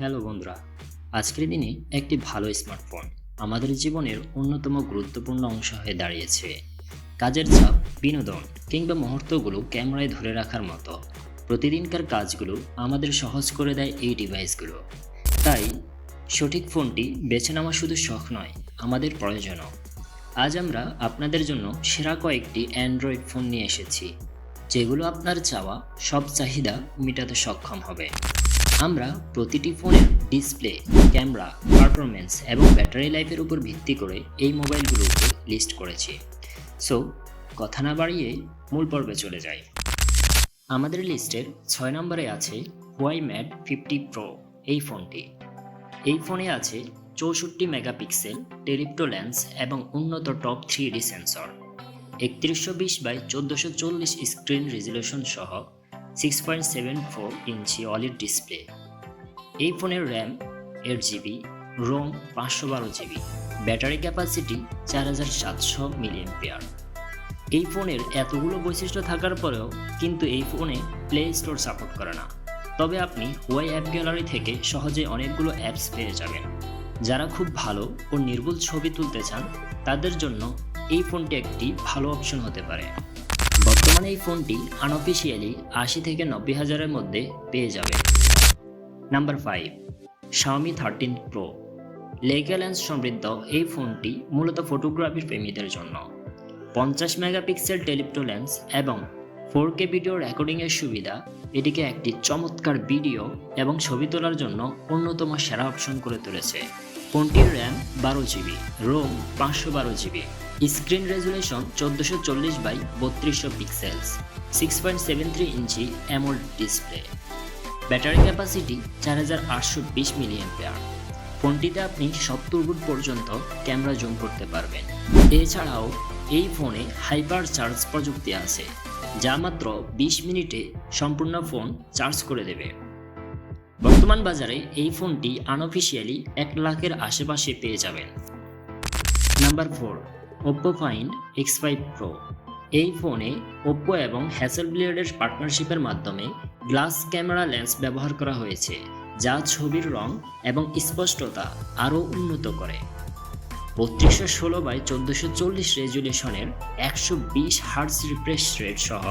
Hello বন্ধুরা, আজকের দিনে একটি ভালো স্মার্টফোন আমাদের জীবনের অন্যতম গুরুত্বপূর্ণ অংশ হয়ে দাঁড়িয়েছে। কাজের চাপ, বিনোদন কিংবা মুহূর্তগুলো ক্যামেরায় ধরে রাখার মতো প্রতিদিনকার কাজগুলো আমাদের সহজ করে দেয় এই ডিভাইসগুলো। তাই সঠিক ফোনটি বেছে নেওয়া শুধু শখ নয়, আমাদের প্রয়োজনও। আজ আমরা আপনাদের জন্য সেরা কয়েকটি অ্যান্ড্রয়েড ফোন নিয়ে এসেছি, যেগুলো আপনার চাওয়া সব চাহিদা মেটাতে সক্ষম হবে। আমরা প্রতিটি ফোনের ডিসপ্লে, ক্যামেরা পারফরমেন্স এবং ব্যাটারি লাইফের উপর ভিত্তি করে এই মোবাইলগুলোকে লিস্ট করেছি। সো, কথা না বাড়িয়ে মূল পর্বে চলে যাই। আমাদের লিস্টের ছয় নম্বরে আছে ওয়াই ম্যাড ফিফটি প্রো এই ফোনটি। এই ফোনে আছে চৌষট্টি মেগাপিক্সেল টেরিপ্টো লেন্স এবং উন্নত টপ থ্রি ডি সেন্সর, একত্রিশশো বিশ বাই চোদ্দোশো চল্লিশ স্ক্রিন রেজুলেশন সহ six point seven four inch OLED display এই ফোনের র্যাম এইট জিবি রোম পাঁচশো বারো জিবি ব্যাটারি ক্যাপাসিটি চার হাজার সাতশো মিলিয়ন পেয়ার এই ফোনের এতগুলো বৈশিষ্ট্য থাকার পরেও কিন্তু এই ফোনে প্লে স্টোর সাপোর্ট করে না। তবে আপনি ওয়াই অ্যাপ গ্যালারি থেকে সহজে অনেকগুলো অ্যাপস পেয়ে যাবেন। যারা খুব ভালো ও নির্ভুল ছবি তুলতে চান, তাদের জন্য এই ফোনটি একটি ভালো অপশন হতে পারে। বর্তমানে এই ফোনটি আনঅফিসিয়ালি আশি থেকে নব্বই হাজারের মধ্যে পেয়ে যাবে number five Xiaomi thirteen pro Leica lens সমৃদ্ধ এই ফোনটি মূলত ফটোগ্রাফির প্রেমীদের জন্য। পঞ্চাশ মেগাপিক্সেল টেলিপ্টো লেন্স এবং ফোর কে ভিডিও রেকর্ডিংয়ের সুবিধা, এটিকে একটি চমৎকার ভিডিও এবং ছবি তোলার জন্য অন্যতম সেরা অপশন করে তুলেছে। ফোনটির র্যাম বারো জিবি রোম পাঁচশো বারো জিবি স্ক্রিন রেজুলেশন চোদ্দোশো চল্লিশ বাই বত্রিশশো pixels six point seven three ইঞ্চি অ্যামোল্ড ডিসপ্লে। ব্যাটারি ক্যাপাসিটি চার হাজার আটশো বিশ মিলিয়ন পেয়ার ফোনটিতে আপনি সত্তর ফুট পর্যন্ত ক্যামেরা জুম করতে পারবেন। এছাড়াও এই ফোনে হাইপার চার্জ প্রযুক্তি আছে, যা মাত্র বিশ মিনিটে সম্পূর্ণ ফোন চার্জ করে দেবে। বর্তমান বাজারে এই ফোনটি আনঅফিসিয়ালি এক লাখের আশেপাশে পেয়ে যাবেন। Number four Oppo find X five pro এই ফোনে ওপ্পো এবং হ্যাসেল ব্লেডের পার্টনারশিপের মাধ্যমে গ্লাস ক্যামেরা লেন্স ব্যবহার করা হয়েছে, যা ছবির রং এবং স্পষ্টতা আরও উন্নত করে। বত্রিশশো ষোলো বাই চোদ্দোশো চল্লিশ রেজুলেশনের একশো বিশ হার্টস রিফ্রেশ রেট সহ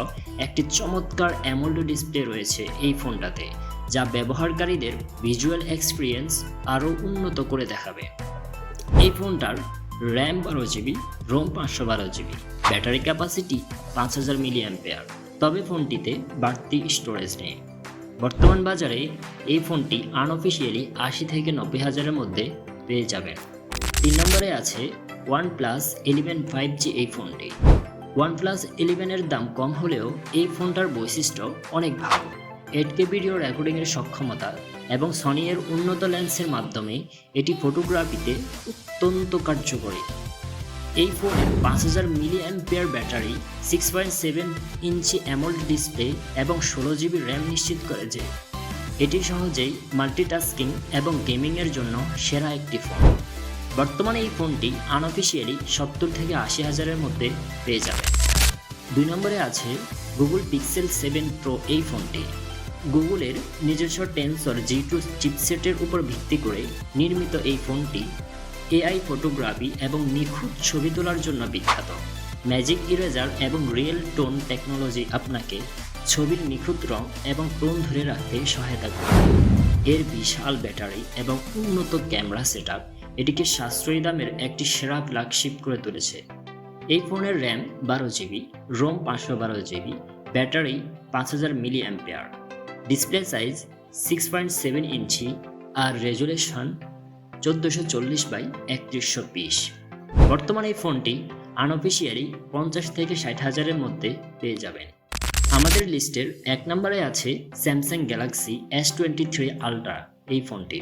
একটি চমৎকার অ্যামোল্ড ডিসপ্লে রয়েছে এই ফোনটাতে যা ব্যবহারকারীদের ভিজুয়াল এক্সপিরিয়েন্স আরও উন্নত করে দেখাবে। এই ফোনটার র্যাম বারো জিবি রোম পাঁচশো বারো জিবি ব্যাটারি ক্যাপাসিটি পাঁচ হাজার মিলিয়ন পেয়ার তবে ফোনটিতে বাড়তি স্টোরেজ নেই। বর্তমান বাজারে এই ফোনটি আনঅফিসিয়ালি আশি থেকে নব্বই হাজারের মধ্যে পেয়ে যাবেন। তিন নম্বরে আছে one plus eleven five G এই ফোনটি। ওয়ান প্লাস ইলেভেনের দাম কম হলেও এই ফোনটার বৈশিষ্ট্য অনেক ভালো। এইট কে ভিডিও রেকর্ডিংয়ের সক্ষমতা এবং সনি এর উন্নত লেন্সের মাধ্যমে এটি ফটোগ্রাফিতে অত্যন্ত কার্যকরী। এই ফোনের পাঁচ হাজার milli ampere battery six point seven ইঞ্চি অ্যামোল্ড ডিসপ্লে এবং ষোলো জিবি র্যাম নিশ্চিত করে যে এটি সহজেই মাল্টিটাস্কিং এবং গেমিংয়ের জন্য সেরা একটি ফোন। বর্তমানে এই ফোনটি আনঅফিসিয়ালি সত্তর থেকে আশি হাজারের মধ্যে পেয়ে যাবে। দুই নম্বরে আছে গুগল পিক্সেল সেভেন প্রো এই ফোনটি। গুগলের নিজস্ব টেন্সর জি টু চিপসেটের উপর ভিত্তি করে নির্মিত এই ফোনটি এআই ফটোগ্রাফি এবং নিখুঁত ছবি তোলার জন্য বিখ্যাত। ম্যাজিক ইরেজার এবং রিয়েল টোন টেকনোলজি আপনাকে ছবির নিখুঁত রং এবং টোন ধরে রাখতে সহায়তা করে এর বিশাল ব্যাটারি এবং উন্নত ক্যামেরা সেট এটিকে সাশ্রয়ী দামের একটি সেরা ফ্ল্যাগশিপ করে তুলেছে। এই ফোনের র্যাম বারো জিবি, রোম পাঁচশো বারো জিবি, ব্যাটারি পাঁচ হাজার milli ampere display size six point seven ইঞ্চি আর রেজুলেশন চোদ্দোশো চল্লিশ বাই একত্রিশশো বিশ। বর্তমানে এই ফোনটি আনঅফিসিয়ালি পঞ্চাশ থেকে ষাট হাজারের মধ্যে পেয়ে যাবেন। আমাদের লিস্টের এক নম্বরে আছে Samsung Galaxy S twenty three ultra এই ফোনটি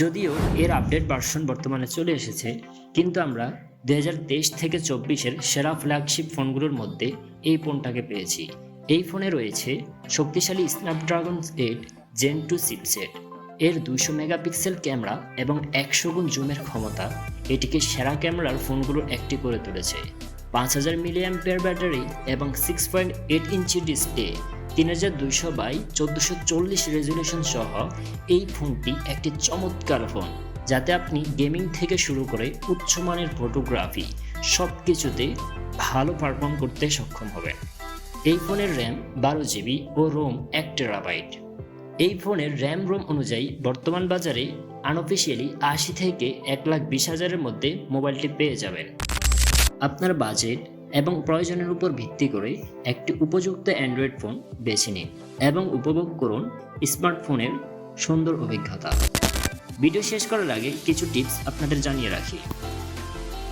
যদিও এর আপডেট ভার্সন বর্তমানে চলে এসেছে, কিন্তু আমরা দু হাজার তেইশ থেকে চব্বিশের সেরা ফ্ল্যাগশিপ ফোনগুলোর মধ্যে এই ফোনটাকে পেয়েছি। এই ফোনে রয়েছে শক্তিশালী Snapdragon eight gen two chipset এর দুইশো মেগাপিক্সেল ক্যামেরা এবং একশো গুণ জুমের ক্ষমতা। এটিকে সেরা ক্যামেরার ফোনগুলোর একটি করে তুলেছে। পাঁচ হাজার মিলিয়াম্পিয়ার ব্যাটারি এবং সিক্স পয়েন্ট এইট ইঞ্চি ডিসপ্লে তিন হাজার দুইশো বাই চোদ্দোশো চল্লিশ রেজুলেশন সহ এই ফোনটি একটি চমৎকার ফোন, যাতে আপনি গেমিং থেকে শুরু করে উচ্চমানের ফটোগ্রাফি সব কিছুতে ভালো পারফর্ম করতে সক্ষম হবেন। এই ফোনের র্যাম বারো জিবি ও রোম এক টেরাবাইট এই ফোনের র্যাম রোম অনুযায়ী বর্তমান বাজারে আনঅফিসিয়ালি আশি থেকে এক লাখ বিশ হাজারের মধ্যে মোবাইলটি পেয়ে যাবেন। আপনার বাজেট এবং প্রয়োজনের উপর ভিত্তি করে একটি উপযুক্ত অ্যান্ড্রয়েড ফোন বেছে নিন এবং উপভোগ করুন স্মার্টফোনের সুন্দর অভিজ্ঞতা। ভিডিও শেষ করার আগে কিছু টিপস আপনাদের জানিয়ে রাখি।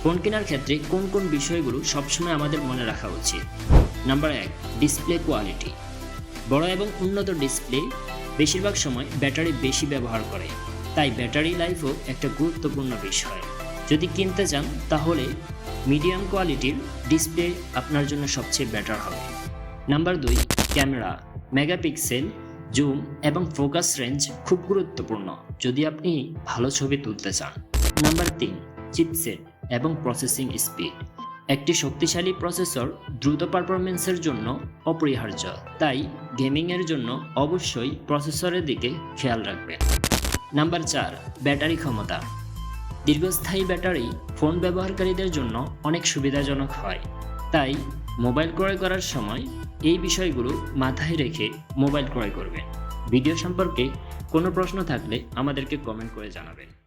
ফোন কেনার ক্ষেত্রে কোন কোন বিষয়গুলো সবসময় আমাদের মনে রাখা উচিত? নাম্বার এক ডিসপ্লে কোয়ালিটি বড় এবং উন্নত ডিসপ্লে বেশিরভাগ সময় ব্যাটারি বেশি ব্যবহার করে। তাই ব্যাটারি লাইফও একটা গুরুত্বপূর্ণ বিষয়। যদি কিনতে চান, তাহলে মিডিয়াম কোয়ালিটির ডিসপ্লে আপনার জন্য সবচেয়ে বেটার হবে। নাম্বার দুই ক্যামেরা মেগাপিক্সেল জুম এবং ফোকাস রেঞ্জ খুব গুরুত্বপূর্ণ, যদি আপনি ভালো ছবি তুলতে চান। নাম্বার তিন চিপসেট এবং প্রসেসিং স্পিড একটি শক্তিশালী প্রসেসর দ্রুত পারফরমেন্সের জন্য অপরিহার্য। তাই গেমিংয়ের জন্য অবশ্যই প্রসেসরের দিকে খেয়াল রাখবেন। নাম্বার চার, ব্যাটারি ক্ষমতা। দীর্ঘস্থায়ী ব্যাটারি ফোন ব্যবহারকারীদের জন্য অনেক সুবিধাজনক হয়। তাই মোবাইল ক্রয় করার সময় এই বিষয়গুলো মাথায় রেখে মোবাইল ক্রয় করবেন। ভিডিও সম্পর্কে কোনো প্রশ্ন থাকলে আমাদেরকে কমেন্ট করে জানাবেন।